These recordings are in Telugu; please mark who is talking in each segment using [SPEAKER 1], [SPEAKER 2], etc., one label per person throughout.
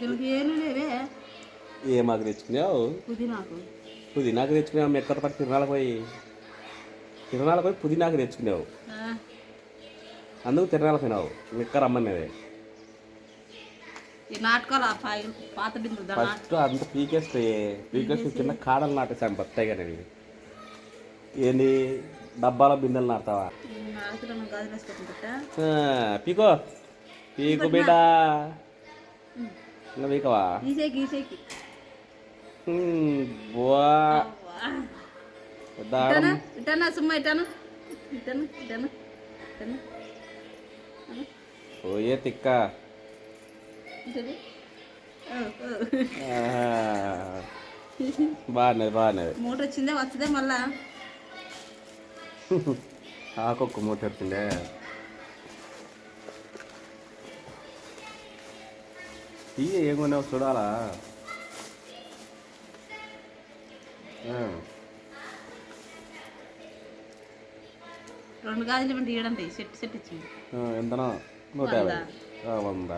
[SPEAKER 1] దీనికి ఏమీ లేవే
[SPEAKER 2] ఏ మాకు తెచ్చుకున్నావు?
[SPEAKER 1] పుదీనాకు.
[SPEAKER 2] పుదీనాకు తెచ్చుకున్నావు ఎక్కడ పట్టి తిరణాలకు పోయి. తిరణాలకు పోయి పుదీనాకు తెచ్చుకున్నావు. అందుకు తిరణాలకు పోయినావు. మీ ఎక్క రమ్మనేది
[SPEAKER 1] ఈ నాటకాలు ఆ పై- పాత బిందులు దాని
[SPEAKER 2] ఫస్ట్ అంత పీకేస్తే పీకేస్తే చిన్న కాడలు నాటేసాను బత్తాయి కానీ ఏంది? డబ్బాల బిందెలు ఆ, పీకో. పీకు బిడ్డ. ఇంకా
[SPEAKER 1] గీసే గీసేకి
[SPEAKER 2] బువా. దారం.
[SPEAKER 1] ఇటానా ఇటానా సుమ్మ ఇటానా? ఇటానా ఇటానా ఇటానా?
[SPEAKER 2] పోయే తిక్క. బాగున్నది బాగున్నది.
[SPEAKER 1] మోటార్ వచ్చిందే వస్తుందే మళ్ళా.
[SPEAKER 2] ఆకొక్క మూట వచ్చిండే తీయ ఏం కొన్నావు చూడాలా
[SPEAKER 1] రెండు గాజులు ఇవ్వండి ఇవ్వడం సెట్ సెట్ ఇచ్చింది
[SPEAKER 2] ఆ, ఎంతనో? నూట యాభై. వంద.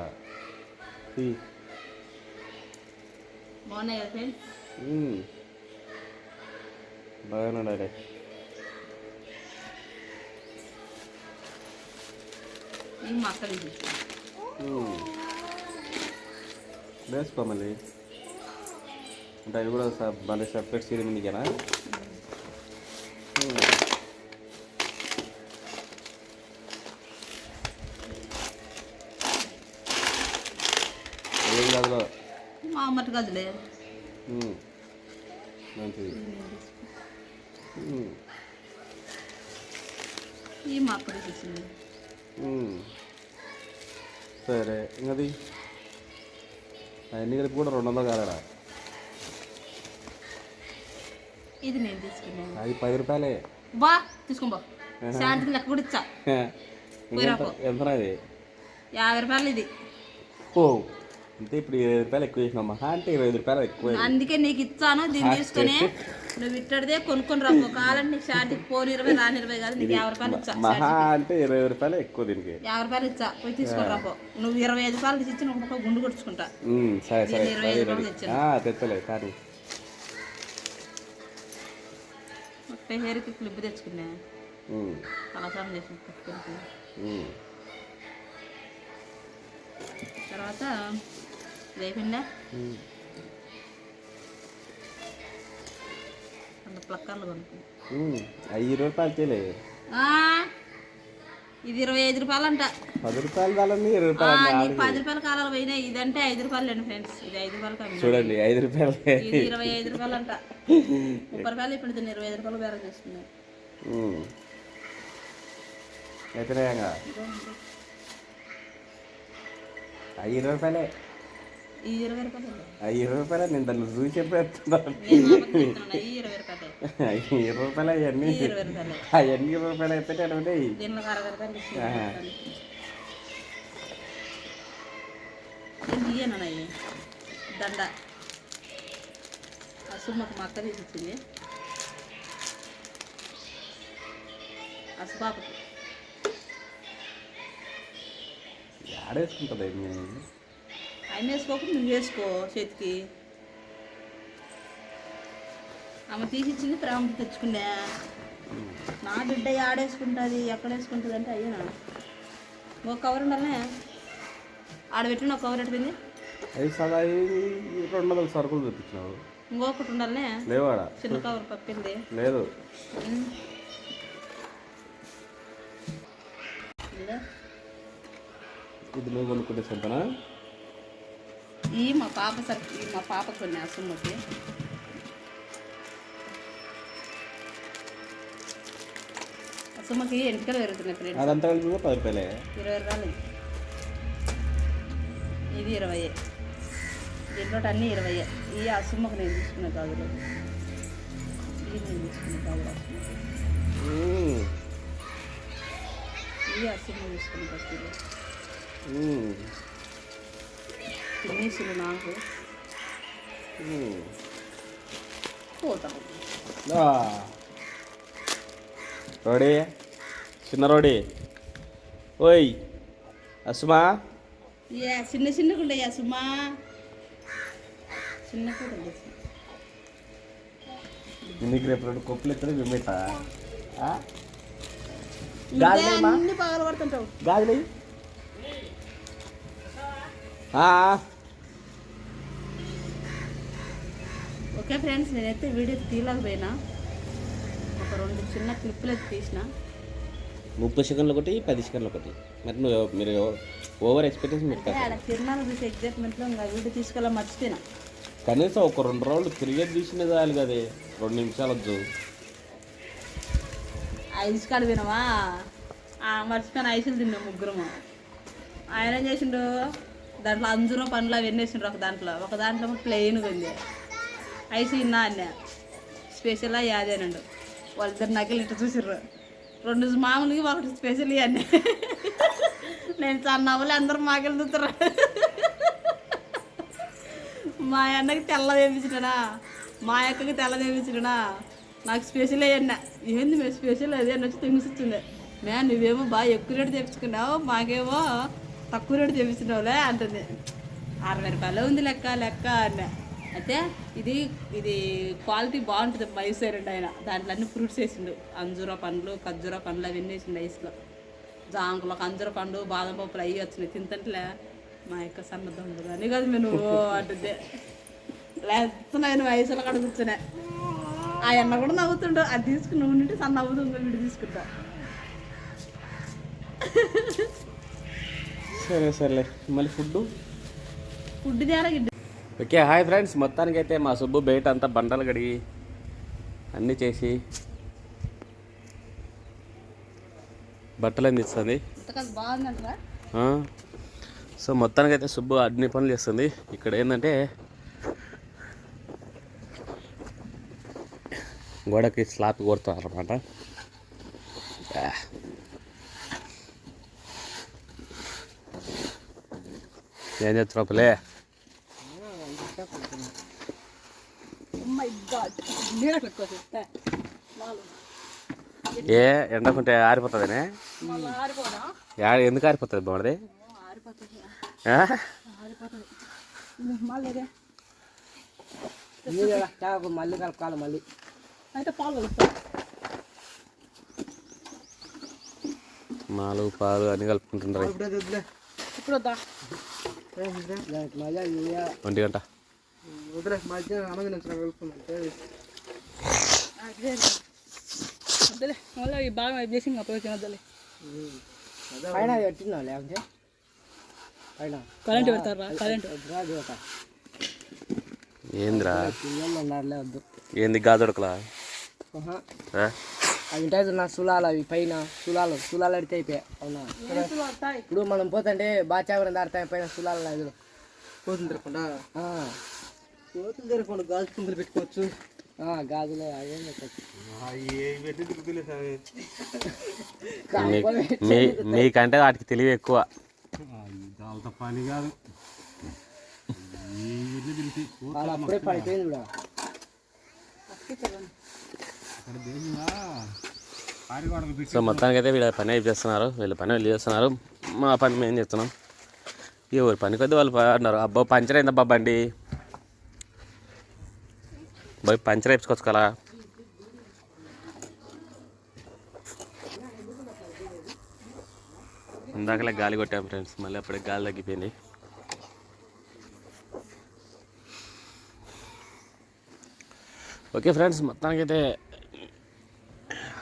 [SPEAKER 1] బాగున్నాయి కదా ఫ్రెండ్స్.
[SPEAKER 2] బాగానే
[SPEAKER 1] ఈ మా
[SPEAKER 2] వేసుకో మళ్ళీ అంటే అవి కూడా మళ్ళీ సపరేట్ ఏం
[SPEAKER 1] గదులే
[SPEAKER 2] ఉమ్. మంచిది.
[SPEAKER 1] ఈ ఇచ్చింది
[SPEAKER 2] ఉమ్. సరే ఇంకది అవన్నీ కలిపి కూడా రెండు వందలు కాలడా
[SPEAKER 1] ఇది నేను తీసుకున్నాను
[SPEAKER 2] అది పది రూపాయలే
[SPEAKER 1] బా తీసుకోబా శాంతికి లెక్క కూడా ఇచ్చా
[SPEAKER 2] ఎంత అది
[SPEAKER 1] యాభై రూపాయలు ఇది
[SPEAKER 2] ఓ అంటే ఇప్పుడు ఇరవై రూపాయలు ఎక్కువ చేసినా మహా అంటే ఇరవై ఐదు రూపాయలు ఎక్కువ
[SPEAKER 1] అందుకే నీకు ఇచ్చాను దీన్ని తీసుకొని నువ్వు ఇట్టడిదే కొనుక్కొని రా. కావాలంటే నీకు షార్ట్కి పోని ఇరవై రాని ఇరవై కాదు నీకు యాభై రూపాయలు ఇచ్చా.
[SPEAKER 2] మహా అంటే ఇరవై రూపాయలు ఎక్కువ దీనికి.
[SPEAKER 1] యాభై రూపాయలు ఇచ్చా. పోయి తీసుకొని రాపో నువ్వు ఇరవై ఐదు రూపాయలు తీసి ఇచ్చి నువ్వు ఒక గుండు కొట్టుకుంటా.
[SPEAKER 2] సరే సరే.
[SPEAKER 1] ఇరవై ఐదు రూపాయలు. తెచ్చాను.
[SPEAKER 2] తెచ్చలే కానీ
[SPEAKER 1] ఒక హెయిర్కి క్లిప్ తెచ్చుకున్నా. కళాశాలం చేసిన. తర్వాత వేపిండా ప్లక్కర్లు
[SPEAKER 2] ఐదు రూపాయలు
[SPEAKER 1] ఇది ఇరవై ఐదు రూపాయలు అంట
[SPEAKER 2] పది రూపాయలు కాలండి ఇరవై రూపాయలు
[SPEAKER 1] పది రూపాయల కాలాలు పోయినాయి ఇదంటే ఐదు రూపాయలు అండి ఫ్రెండ్స్ ఇది ఐదు అమ్మినా.
[SPEAKER 2] చూడండి ఐదు రూపాయలు
[SPEAKER 1] ఇది ఇరవై ఐదు రూపాయలు అంట ముప్పై రూపాయలు ఇప్పుడు దీన్ని ఇరవై ఐదు రూపాయలు బేరం చేసుకున్నాయి
[SPEAKER 2] అయితేనేగా ఐదు రూపాయలే
[SPEAKER 1] ఇరవై రూపాయలు
[SPEAKER 2] నేను దాన్ని చూసి చెప్పేస్తున్నాను
[SPEAKER 1] ఇరవై రూపాయలే
[SPEAKER 2] అవన్నీ
[SPEAKER 1] ఈ ఇరవై రూపాయలే
[SPEAKER 2] అవన్నీ అయితే
[SPEAKER 1] అయ్యి దండ. ఆ సుమ్మకు మా అక్క తీసి ఇచ్చింది. అసుపాపకి
[SPEAKER 2] ఆడేసుకుంటుంది
[SPEAKER 1] ఆయన వేసుకోకుండా నువ్వు వేసుకో చేతికి. ఆమె తీసి ఇచ్చింది ప్రేమ తెచ్చుకున్నా నా బిడ్డ ఆడేసుకుంటుంది ఎక్కడ వేసుకుంటుంది అంటే అయ్యనా ఒక కవర్ ఉండాలనే. ఆడబెట్టిన ఒక కవర్ ఎట్టింది
[SPEAKER 2] అవి సదా రెండు వందల సరుకులు చూపించినావు
[SPEAKER 1] ఇంకొకటి ఉండాలనే.
[SPEAKER 2] లేవాడ
[SPEAKER 1] చిన్న కవర్ పప్పింది
[SPEAKER 2] లేదు?
[SPEAKER 1] ఇది
[SPEAKER 2] నువ్వు కొనుక్కుంటే సొంతనా?
[SPEAKER 1] ఈ మా పాప సరి ఈ మా పాప కొన్ని అసమ్మకి అసమ్మకి ఎంటికలు పెరుగుతున్నాయి
[SPEAKER 2] అదంతా కలిపి పది రూపాయలే.
[SPEAKER 1] ఇరవై రూపాయలు. ఇది ఇరవై దీంట్లో అన్నీ ఇరవై ఈ అసమ్మకు నేను తీసుకున్న గాజులు. ఇది నేను తీసుకున్న గాజులు అసమ్మకి ఈ అసమ్మ తీసుకున్న బస్తీలు
[SPEAKER 2] ఉమ్,
[SPEAKER 1] తినేసులు నాకు. పోతాం.
[SPEAKER 2] రోడీ చిన్న రోడీ. ఓయ్ అసుమా.
[SPEAKER 1] ఏ చిన్న చిన్నగా ఉండయ్యా సుమా. చిన్న
[SPEAKER 2] నీకు రేపు రెండు కొప్పులు
[SPEAKER 1] అన్ని పగలు పడుతుంటావు.
[SPEAKER 2] గాజులు
[SPEAKER 1] ఓకే ఫ్రెండ్స్ నేనైతే వీడియో తీయలేకపోయినా. ఒక రెండు చిన్న క్లిప్పులు అయితే తీసిన.
[SPEAKER 2] ముప్పై సెకండ్లు ఒకటి పది సెకండ్లు ఒకటి మరి నువ్వు మీరు ఓవర్ ఎక్స్పెక్టేషన్ పెట్టారు
[SPEAKER 1] తిరునాళ్ళు చూసి ఎగ్జైట్మెంట్లో ఇంకా వీడియో తీసుకెళ్ళి మర్చిపోయినా.
[SPEAKER 2] కనీసం ఒక రెండు రౌండ్లు క్రికెట్ తీసిన చాలు కదే. రెండు నిమిషాలు వద్దు.
[SPEAKER 1] ఐస్ కాడ తినవా? మర్చిపోయిన ఐసులు తిన్నాం ముగ్గురము. ఆయన ఏం చేసిండు? దాంట్లో అంజురం పండ్లు అవన్నీ వేసిండ్రు ఒక దాంట్లో? ఒక దాంట్లో ప్లెయిన్గా ఉంది. ఐస్ తిన్నా అన్న. స్పెషల్ యాదేనండు వాళ్ళిద్దరు నకిలి ఇట్లా చూసిర్రు. రెండు మామూలుగా ఒకటి స్పెషల్ అన్న. నేను సన్నవ్వలే అందరూ మాకెళ్ళి చూస్తారు మా అన్నకి తెల్ల వేపించినా మా అక్కకి తెల్ల వేపించినా నాకు స్పెషల్ అయ్యన్న ఏంది మేము స్పెషల్ అదే అని వచ్చి తెంగిస్తుంది మే నువ్వేమో బాగా ఎక్కువ రేటు తెప్పించుకున్నావు మాకేమో తక్కువ రేటు తెప్పించినావులే అంటుంది. అరవై రూపాయలు ఉంది లెక్క లెక్క అన్న. అయితే ఇది ఇది క్వాలిటీ బాగుంటుంది మైసూర్ అండి ఆయన. దాంట్లో అన్ని ఫ్రూట్స్ వేసిండు. అంజూర పండ్లు ఖర్జూర పండ్లు అవన్నీ వేసిండు ఐస్లో జాంకులు అంజూర పండు బాదం పప్పులు అవి వచ్చినాయి. తింతంట్లే మా యొక్క సన్నద్ధం ఉండదు అని కాదు మేము అంటుంది. లేస్తున్నాయి వయసులో కడ కూర్చునే ఆ అన్న కూడా నవ్వుతుండు. అది తీసుకుని నువ్వు నుండి సన్న నవ్వుతుంది వీడు తీసుకుంటా.
[SPEAKER 2] సరే సరేలే. మళ్ళీ food
[SPEAKER 1] food
[SPEAKER 2] okay hi friends. మొత్తానికైతే మా సుబ్బు బయట అంతా బండలు కడిగి అన్నీ చేసి బట్టలు అందిస్తుంది సో మొత్తానికైతే సుబ్బు అన్ని పనులు చేస్తుంది. ఇక్కడ ఏంటంటే గోడకి స్లాప్ కొడుతున్నారు అనమాట ఏం చేస్తున్నావు పులే
[SPEAKER 1] మై గాడ్ నీడ పెట్టుకోవచ్చు
[SPEAKER 2] ఏ ఎండకుంటే ఆరిపోతుందనే? ఎందుకు ఆరిపోతుంది బాగుంది
[SPEAKER 1] మళ్ళీ
[SPEAKER 3] కలపాలి మళ్ళీ
[SPEAKER 1] అయితే పాలు కలుపుతా.
[SPEAKER 2] మాలు పాలు అన్ని కలుపుకుంటుండ్రు.
[SPEAKER 1] ఇప్పుడు వద్దా
[SPEAKER 2] ఒంటి గంట
[SPEAKER 1] బాగా చేసి వద్దులే
[SPEAKER 3] పైన పెట్టినా లేకపోతే పైన
[SPEAKER 1] కరెంట్ పెడతారా కరెంట్
[SPEAKER 2] ఏందిరా ఏంది. ఆ?
[SPEAKER 3] అవి ఉంటాయి నా సులాలు అవి పైన సులాలు సులాలు అడితే అయిపోయాయి. అవునా? ఇప్పుడు మనం పోతుంటే బాచావరం దాడతాయి పైన సులాలు ఎదురు పోతుంది తిరగకుండా పోతుంది తిరగకుండా గాజు కుంపులు పెట్టుకోవచ్చు. గాజులు అవేం పెట్టచ్చు
[SPEAKER 2] మీ- మీ మీకంటే వాటికి తెలివి ఎక్కువ.
[SPEAKER 4] పని కాదు.
[SPEAKER 3] అప్పుడే పడిపోయింది కూడా.
[SPEAKER 2] సో మొత్తానికి అయితే వీళ్ళ పని చేస్తున్నారు వీళ్ళ పని వీళ్ళు చేస్తున్నారు. మా పని మేము చేస్తున్నాం? ఎవరి పని కొద్ది వాళ్ళు అన్నారు అబ్బా పంచర్ అయిందబ్బా బండి? బాయ్ పంచర్ వేయించుకోవచ్చు ఇందాకలే గాలి కొట్టాం ఫ్రెండ్స్. మళ్ళీ అప్పుడే గాలి తగ్గిపోయింది. ఓకే ఫ్రెండ్స్ మొత్తానికైతే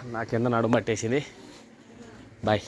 [SPEAKER 2] నా కింద నడుమట్టేసింది బాయ్.